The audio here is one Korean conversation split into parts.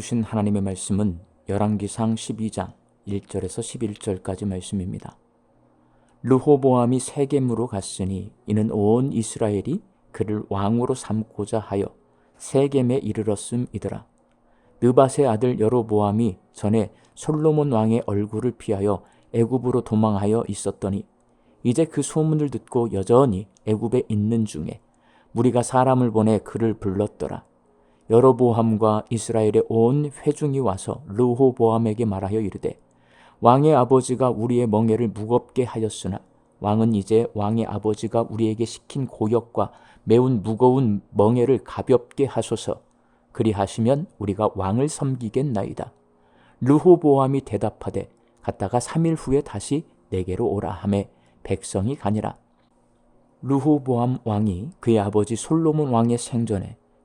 주신 하나님의 말씀은 열왕기상 12장 1절에서 11절까지 말씀입니다. 르호보암이 세겜으로 갔으니 이는 온 이스라엘이 그를 왕으로 삼고자 하여 세겜에 이르렀음이더라. 느밧의 아들 여로보암이 전에 솔로몬 왕의 얼굴을 피하여 애굽으로 도망하여 있었더니 이제 그 소문을 듣고 여전히 애굽에 있는 중에 무리가 사람을 보내 그를 불렀더라. 여로보암과 이스라엘의 온 회중이 와서 르호보암에게 말하여 이르되 왕의 아버지가 우리의 멍에를 무겁게 하였으나 왕은 이제 왕의 아버지가 우리에게 시킨 고역과 매운 무거운 멍에를 가볍게 하소서 그리하시면 우리가 왕을 섬기겠나이다. 르호보암이 대답하되 갔다가 3일 후에 다시 내게로 오라 하매 백성이 가니라. 르호보암 왕이 그의 아버지 솔로몬 왕의 생전에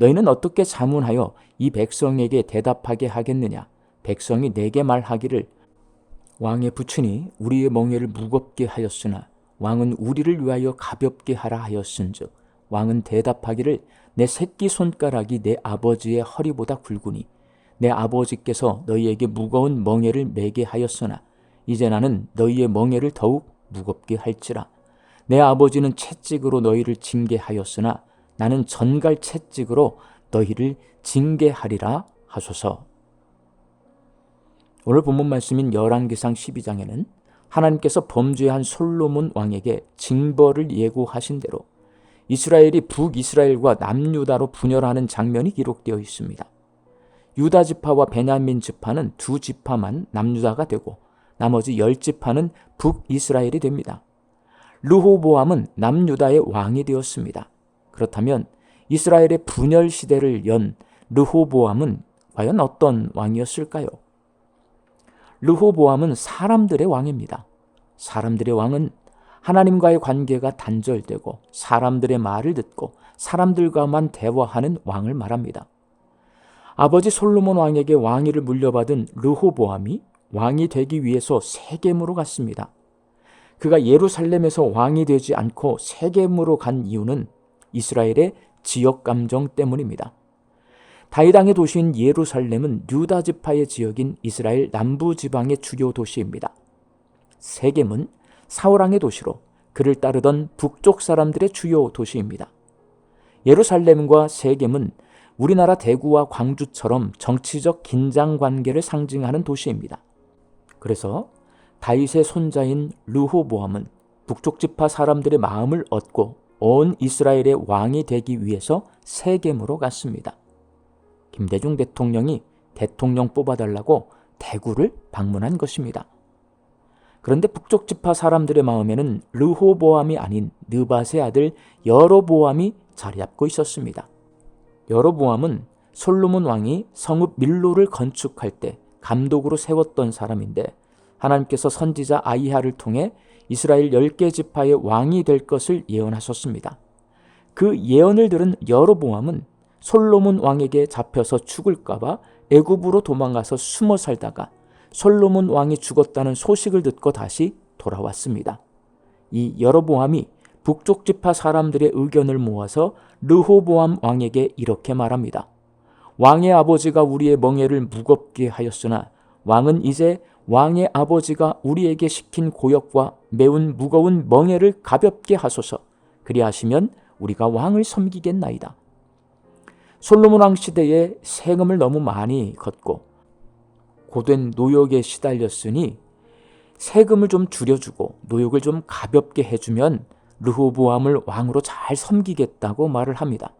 너희는 어떻게 자문하여 이 백성에게 대답하게 하겠느냐? 백성이 내게 말하기를 왕의 부친이 우리의 멍에를 무겁게 하였으나 왕은 우리를 위하여 가볍게 하라 하였은즉 왕은 대답하기를 내 새끼 손가락이 내 아버지의 허리보다 굵으니 내 아버지께서 너희에게 무거운 멍에를 매게 하였으나 이제 나는 너희의 멍에를 더욱 무겁게 할지라. 내 아버지는 채찍으로 너희를 징계하였으나 나는 전갈 채찍으로 너희를 징계하리라 하소서. 오늘 본문 말씀인 열왕기상 12장에는 하나님께서 범죄한 솔로몬 왕에게 징벌을 예고하신 대로 이스라엘이 북이스라엘과 남유다로 분열하는 장면이 기록되어 있습니다. 유다 지파와 베냐민 지파는 두 지파만 남유다가 되고 나머지 열 지파는 북이스라엘이 됩니다. 르호보암은 남유다의 왕이 되었습니다. 그렇다면 이스라엘의 분열 시대를 연 르호보암은 과연 어떤 왕이었을까요? 르호보암은 사람들의 왕입니다. 사람들의 왕은 하나님과의 관계가 단절되고 사람들의 말을 듣고 사람들과만 대화하는 왕을 말합니다. 아버지 솔로몬 왕에게 왕위를 물려받은 르호보암이 왕이 되기 위해서 세겜으로 갔습니다. 그가 예루살렘에서 왕이 되지 않고 세겜으로 간 이유는 이스라엘의 지역 감정 때문입니다. 다이당의 도시인 예루살렘은 유다 지파의 지역인 이스라엘 남부 지방의 주요 도시입니다. 세겜은 사울 왕의 도시로 그를 따르던 북쪽 사람들의 주요 도시입니다. 예루살렘과 세겜은 우리나라 대구와 광주처럼 정치적 긴장 관계를 상징하는 도시입니다. 그래서 다윗의 손자인 르호보암은 북쪽 지파 사람들의 마음을 얻고 온 이스라엘의 왕이 되기 위해서 세겜으로 갔습니다. 김대중 대통령이 대통령 뽑아달라고 대구를 방문한 것입니다. 그런데 북쪽 지파 사람들의 마음에는 르호보암이 아닌 느밧의 아들 여로보암이 자리 잡고 있었습니다. 여로보암은 솔로몬 왕이 성읍 밀로를 건축할 때 감독으로 세웠던 사람인데 하나님께서 선지자 아이하를 통해 이스라엘 10개 지파의 왕이 될 것을 예언하셨습니다. 그 예언을 들은 여로보암은 솔로몬 왕에게 잡혀서 죽을까봐 애굽으로 도망가서 숨어 살다가 솔로몬 왕이 죽었다는 소식을 듣고 다시 돌아왔습니다. 이 여로보암이 북쪽 지파 사람들의 의견을 모아서 르호보암 왕에게 이렇게 말합니다. 왕의 아버지가 우리의 멍에를 무겁게 하였으나 왕은 이제 왕의 아버지가 우리에게 시킨 고역과 매운 무거운 멍에를 가볍게 하소서. 그리하시면 우리가 왕을 섬기겠나이다. 솔로몬 왕 시대에 세금을 너무 많이 걷고 고된 노역에 시달렸으니 세금을 좀 줄여주고 노역을 좀 가볍게 해주면 르호보암을 왕으로 잘 섬기겠다고 말을 합니다.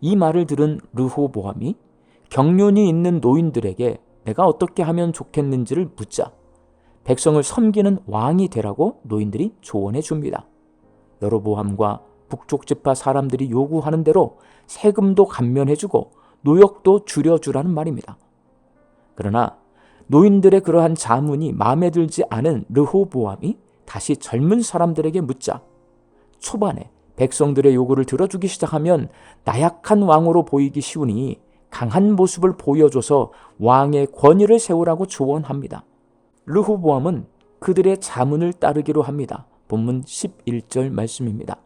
이 말을 들은 르호보암이 경륜이 있는 노인들에게 내가 어떻게 하면 좋겠는지를 묻자 백성을 섬기는 왕이 되라고 노인들이 조언해 줍니다. 여로보암과 북쪽 지파 사람들이 요구하는 대로 세금도 감면해 주고 노역도 줄여 주라는 말입니다. 그러나 노인들의 그러한 자문이 마음에 들지 않은 르호보암이 다시 젊은 사람들에게 묻자 초반에 백성들의 요구를 들어주기 시작하면 나약한 왕으로 보이기 쉬우니 강한 모습을 보여줘서 왕의 권위를 세우라고 조언합니다. 르호보암은 그들의 자문을 따르기로 합니다. 본문 11절 말씀입니다.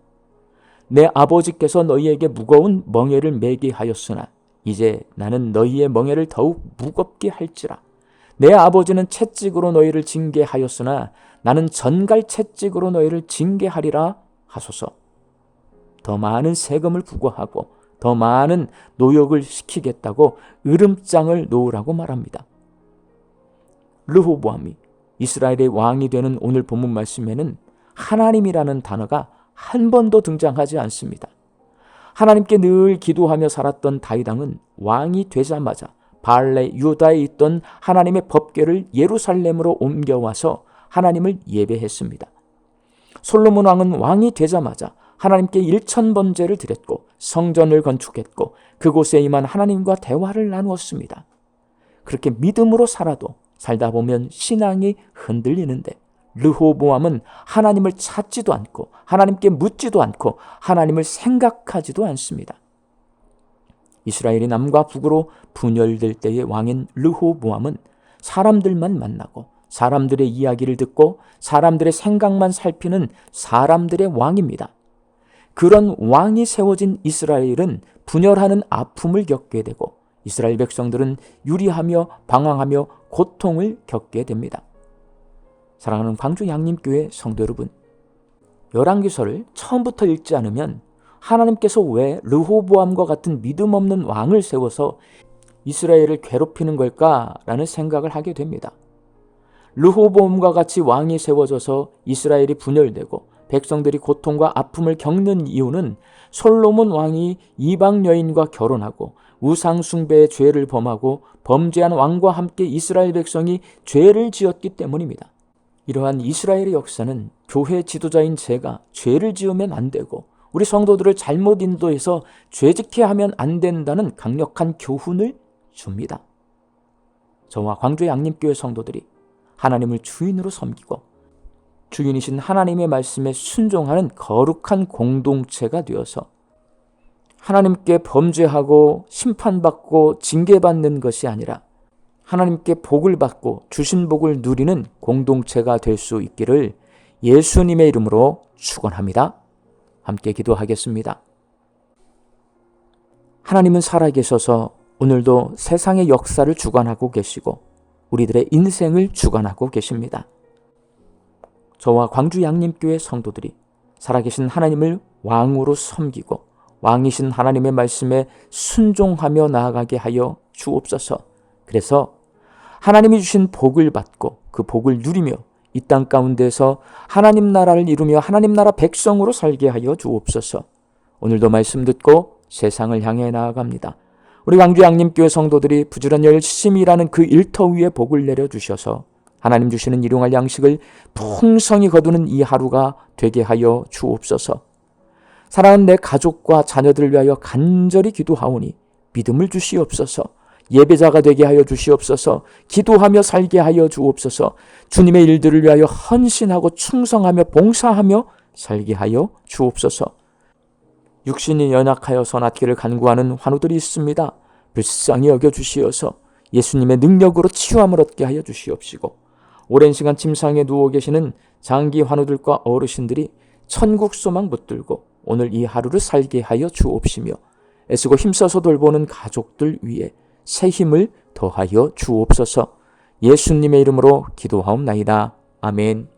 내 아버지께서 너희에게 무거운 멍에를 매게 하였으나 이제 나는 너희의 멍에를 더욱 무겁게 할지라. 내 아버지는 채찍으로 너희를 징계하였으나 나는 전갈 채찍으로 너희를 징계하리라 하소서. 더 많은 세금을 부과하고 더 많은 노역을 시키겠다고 으름장을 놓으라고 말합니다. 르호보암이 이스라엘의 왕이 되는 오늘 본문 말씀에는 하나님이라는 단어가 한 번도 등장하지 않습니다. 하나님께 늘 기도하며 살았던 다이당은 왕이 되자마자 발레 유다에 있던 하나님의 법궤를 예루살렘으로 옮겨와서 하나님을 예배했습니다. 솔로몬 왕은 왕이 되자마자 하나님께 일천 번제를 드렸고 성전을 건축했고 그곳에 임한 하나님과 대화를 나누었습니다. 그렇게 믿음으로 살아도 살다 보면 신앙이 흔들리는데 르호보암은 하나님을 찾지도 않고 하나님께 묻지도 않고 하나님을 생각하지도 않습니다. 이스라엘이 남과 북으로 분열될 때의 왕인 르호보암은 사람들만 만나고 사람들의 이야기를 듣고 사람들의 생각만 살피는 사람들의 왕입니다. 그런 왕이 세워진 이스라엘은 분열하는 아픔을 겪게 되고 이스라엘 백성들은 유리하며 방황하며 고통을 겪게 됩니다. 사랑하는 광주 양림교회 성도 여러분, 열왕기서를 처음부터 읽지 않으면 하나님께서 왜 르호보암과 같은 믿음 없는 왕을 세워서 이스라엘을 괴롭히는 걸까라는 생각을 하게 됩니다. 르호보암과 같이 왕이 세워져서 이스라엘이 분열되고 백성들이 고통과 아픔을 겪는 이유는 솔로몬 왕이 이방 여인과 결혼하고 우상 숭배의 죄를 범하고 범죄한 왕과 함께 이스라엘 백성이 죄를 지었기 때문입니다. 이러한 이스라엘의 역사는 교회 지도자인 제가 죄를 지으면 안 되고 우리 성도들을 잘못 인도해서 죄짓게 하면 안 된다는 강력한 교훈을 줍니다. 저와 광주 양림교회 성도들이 하나님을 주인으로 섬기고 주인이신 하나님의 말씀에 순종하는 거룩한 공동체가 되어서 하나님께 범죄하고 심판받고 징계받는 것이 아니라 하나님께 복을 받고 주신 복을 누리는 공동체가 될 수 있기를 예수님의 이름으로 축원합니다. 함께 기도하겠습니다. 하나님은 살아계셔서 오늘도 세상의 역사를 주관하고 계시고 우리들의 인생을 주관하고 계십니다. 저와 광주 양림교회 성도들이 살아계신 하나님을 왕으로 섬기고 왕이신 하나님의 말씀에 순종하며 나아가게 하여 주옵소서. 그래서 하나님이 주신 복을 받고 그 복을 누리며 이 땅 가운데서 하나님 나라를 이루며 하나님 나라 백성으로 살게 하여 주옵소서. 오늘도 말씀 듣고 세상을 향해 나아갑니다. 우리 광주 양림교회 성도들이 부지런 열심히 일하는 그 일터 위에 복을 내려 주셔서 하나님 주시는 일용할 양식을 풍성히 거두는 이 하루가 되게 하여 주옵소서. 사랑하는 내 가족과 자녀들을 위하여 간절히 기도하오니 믿음을 주시옵소서. 예배자가 되게 하여 주시옵소서. 기도하며 살게 하여 주옵소서. 주님의 일들을 위하여 헌신하고 충성하며 봉사하며 살게 하여 주옵소서. 육신이 연약하여서 낫기를 간구하는 환우들이 있습니다. 불쌍히 여겨 주시어서 예수님의 능력으로 치유함을 얻게 하여 주시옵시고 오랜 시간 침상에 누워 계시는 장기 환우들과 어르신들이 천국 소망 붙들고 오늘 이 하루를 살게 하여 주옵시며 애쓰고 힘써서 돌보는 가족들 위에 새 힘을 더하여 주옵소서 예수님의 이름으로 기도하옵나이다. 아멘.